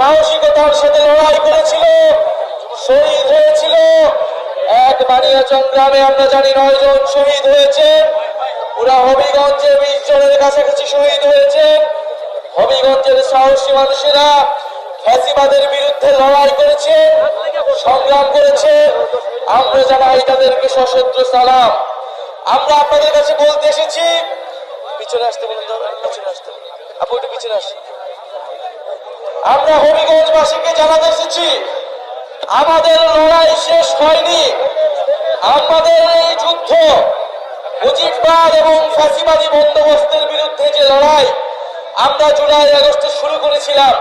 সাহসিকতার সাথে লড়াই করেছিল, শহীদ হয়েছিল। এক বানিয়াচং গ্রামে আমরা জানি নয় জন শহীদ হয়েছে। পুরা হবিগঞ্জে বিশ জনের কাছাকাছি শহীদ হয়েছে। হবিগঞ্জের সাহসী মানুষেরা ফ্যাসিবাদের বিরুদ্ধে লড়াই করেছে, সংগ্রাম করেছে। আমরা জানাই তাদেরকে সশস্ত্র সালাম। আমরা আপনাদের কাছে বলতে এসেছি, পিছনে আসতে বলুন পিছনে আসতে। আপু, একটু পিছনে আসুন। আমরা হবিগঞ্জবাসীকে জানাতে এসেছি, আমাদের লড়াই শেষ হয়নি। আমাদের এই যুদ্ধ, মুজিববাদ এবং ফাঁসিবাদী বন্দোবস্তের বিরুদ্ধে যে লড়াই, আমরা জুলাই আগস্টে শুরু করেছিলাম,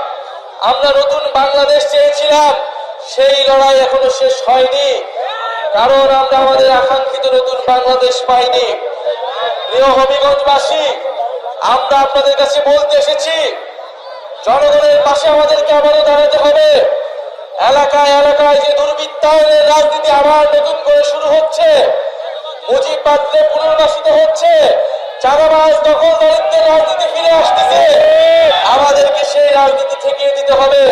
আমরা নতুন বাংলাদেশ চেয়েছিলাম, সেই লড়াই এখনও শেষ হয়নি। কারণ আমরা আমাদের আকাঙ্ক্ষিত নতুন বাংলাদেশ পাইনি। প্রিয় হবিগঞ্জবাসী, আমরা আপনাদের কাছে বলতে এসেছি জনগণের পাশে আমাদেরকে আবারও দাঁড়াতে হবে। এলাকায় এলাকায় যে দুর্বৃত্তায়নের রাজনীতি আবার নতুন করে শুরু হচ্ছে মুজিববাদে পুনর্বাসিত হচ্ছে চারাবাস দখল দারিদ্রের রাজনীতি ফিরে আসতেছে। আমাদেরকে সেই রাজনীতি ঠেকিয়ে দিতে হবে।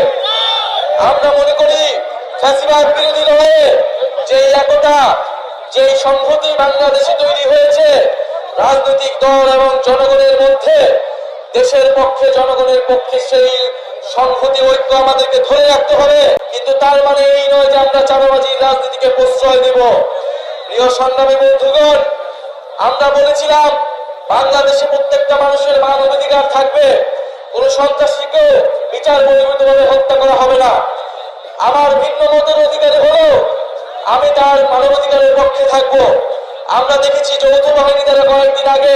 আমরা মনে করি, ফ্যাসিবাদ বিরোধী লড়াইয়ে যে একতা যে সংহতি বাংলাদেশে তৈরি হয়েছে, রাজনৈতিক দল এবং জনগণের মধ্যে দেশের পক্ষে, জনগণের পক্ষে সেই সংহতি, ঐক্য আমাদেরকে ধরে রাখতে হবে। কিন্তু তার মানে এই নয় যে আমরা চাঁদাবাজির রাজনীতিকে প্রশ্রয় দেব। প্রিয় সংগ্রামী বন্ধুগণ, আমরা বলেছিলাম, বাংলাদেশে প্রত্যেকটা মানুষের মানবাধিকার থাকবে। কোন সন্ত্রাসীকে বিচার বহির্ভূতভাবে হত্যা করা হবে না। আমার ভিন্ন মতের অধিকারী হলো, আমি তার মানবাধিকারের পক্ষে থাকব। আমরা দেখেছি যৌথ বাহিনী দ্বারা কয়েকদিন আগে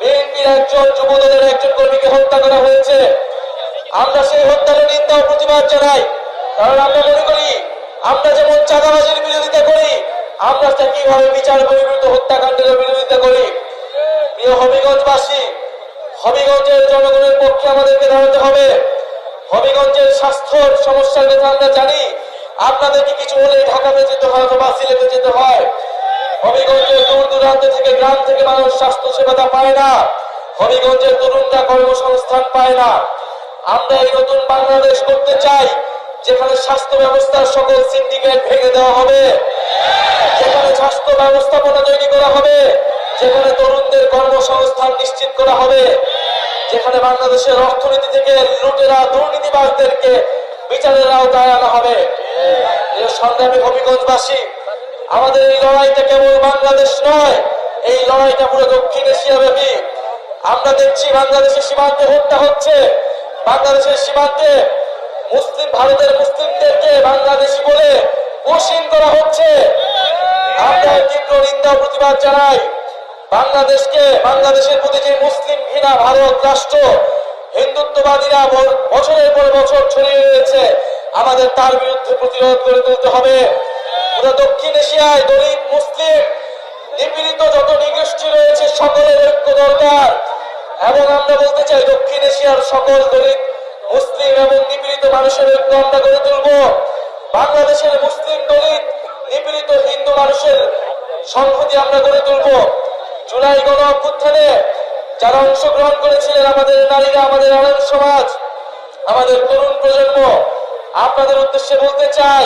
বিএনপির একজন যুবদলের একজন কর্মীকে হত্যা করা হয়েছে। আমরা সেই হত্যার নিন্দা ও প্রতিবাদ জানাই। কারণ আমরা মনে করি, আমরা যেমন চাঁদাবাজির বিরোধিতা করি, আমরা কীভাবে বিচার বহির্ভূত হত্যাকাণ্ডের বিরোধিতা করি। প্রিয় হবিগঞ্জবাসী, হবিগঞ্জের জনগণের পক্ষে আমাদেরকে দাঁড়াতে হবে। হবিগঞ্জের স্বাস্থ্যর সমস্যার কথা আমরা জানি। আপনাদেরকে কিছু হলে ঢাকাতে যেতে হয় অথবা সিলেটে যেতে হয়। হবিগঞ্জের দূর দূরান্ত থেকে গ্রাম থেকে মানুষ স্বাস্থ্য সেবাটা পায় না। হবিগঞ্জের তরুণরা কর্মসংস্থান পায় না। আমরা এই নতুন বাংলাদেশ করতে চাই, যেখানে স্বাস্থ্য ব্যবস্থার সকল সিন্ডিকেট ভেঙে দেওয়া হবে। যেখানে স্বাস্থ্য ব্যবস্থাপনা তৈরি করা হবে। যেখানে তরুণদের কর্মসংস্থান নিশ্চিত করা হবে। যেখানে বাংলাদেশের অর্থনীতি থেকে লুটেরা, দুর্নীতিবাজদেরকে বিচারের আওতায় আনা হবে। সংগ্রামী হবিগঞ্জবাসী আমাদের এই লড়াইটা কেবল বাংলাদেশ নয়, এই লড়াইটা পুরো দক্ষিণ এশিয়া ব্যাপী। আমরা দেখছি বাংলাদেশের সীমান্তে হত্যা হচ্ছে। বাংলাদেশের সীমান্তে মুসলিম, ভারতের মুসলিমদেরকে বাংলাদেশি বলে কোশিন করা হচ্ছে। আমরা তীব্র নিন্দা প্রতিবাদ জানাই বাংলাদেশকে, বাংলাদেশের প্রতি যে মুসলিম ঘৃণা ভারত, রাষ্ট্র, হিন্দুত্ববাদীরা বছরের পর বছর ছড়িয়ে রয়েছে, আমাদের তার বিরুদ্ধে প্রতিরোধ করে তুলতে হবে। পুরো দক্ষিণ এশিয়ায় দলিত মুসলিম, নিপীড়িত যত নিগোষ্ঠী রয়েছে, সকলের ঐক্য দরকার। এবং আমরা বলতে চাই, দক্ষিণ এশিয়ার সকল দলিত মুসলিম এবং নিপীড়িত মানুষের ঐক্য আমরা গড়ে তুলব। বাংলাদেশের মুসলিম দলিত, নিপীড়িত হিন্দু মানুষের সংহতি আমরা গড়ে তুলব। জুলাই গণ অভ্যুত্থানে যারা অংশগ্রহণ করেছিলেন আমাদের নারীরা, আমাদের আনন্দ সমাজ, আমাদের তরুণ প্রজন্ম, আপনাদের উদ্দেশ্যে বলতে চাই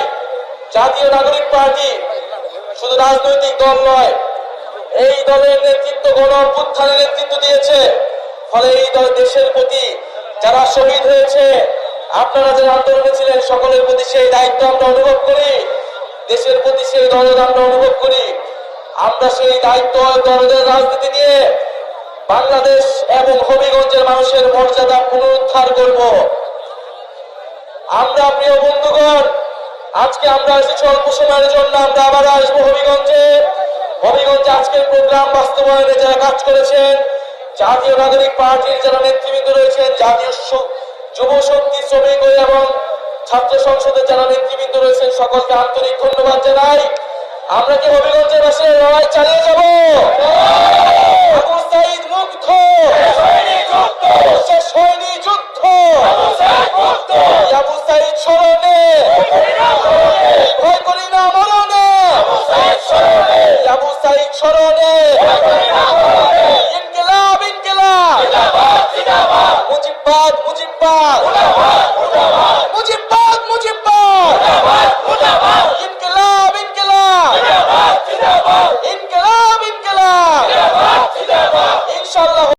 জাতীয় নাগরিক পার্টি, শুধু রাজনৈতিক দল নয়, এই দলের নেতৃত্ব গণ অভ্যুত্থানের নেতৃত্ব দিয়েছে। ফলে এই দল দেশের প্রতি যারা শহীদ হয়েছে, আপনারা যারা আন্দোলনে ছিলেন, সকলের প্রতি সেই দায়িত্ব আমরা অনুভব করি। দেশের প্রতি সেই দরদ আমরা অনুভব করি। আমরা সেই দায়িত্ব দরদের রাজনীতি নিয়ে বাংলাদেশ এবং হবিগঞ্জের মানুষের মর্যাদা পুনরুদ্ধার করব। আমরা প্রিয় বন্ধুগণ আজকে আমরা এসেছি অল্প সময়ের জন্য, আমরা আবার আসব হবিগঞ্জে। হবিগঞ্জে আজকের প্রোগ্রাম বাস্তবায়নে যারা কাজ করেছেন, জাতীয় নাগরিক পার্টির যারা নেতৃবৃন্দ রয়েছেন, জাতীয় যুব শক্তি, শ্রমিক এবং ছাত্র সংসদের যারা নেতৃবৃন্দ রয়েছেন, সকলকে আন্তরিক ধন্যবাদ জানাই। আমরা কি হবিগঞ্জের বাসে লড়াই চালিয়ে যাব?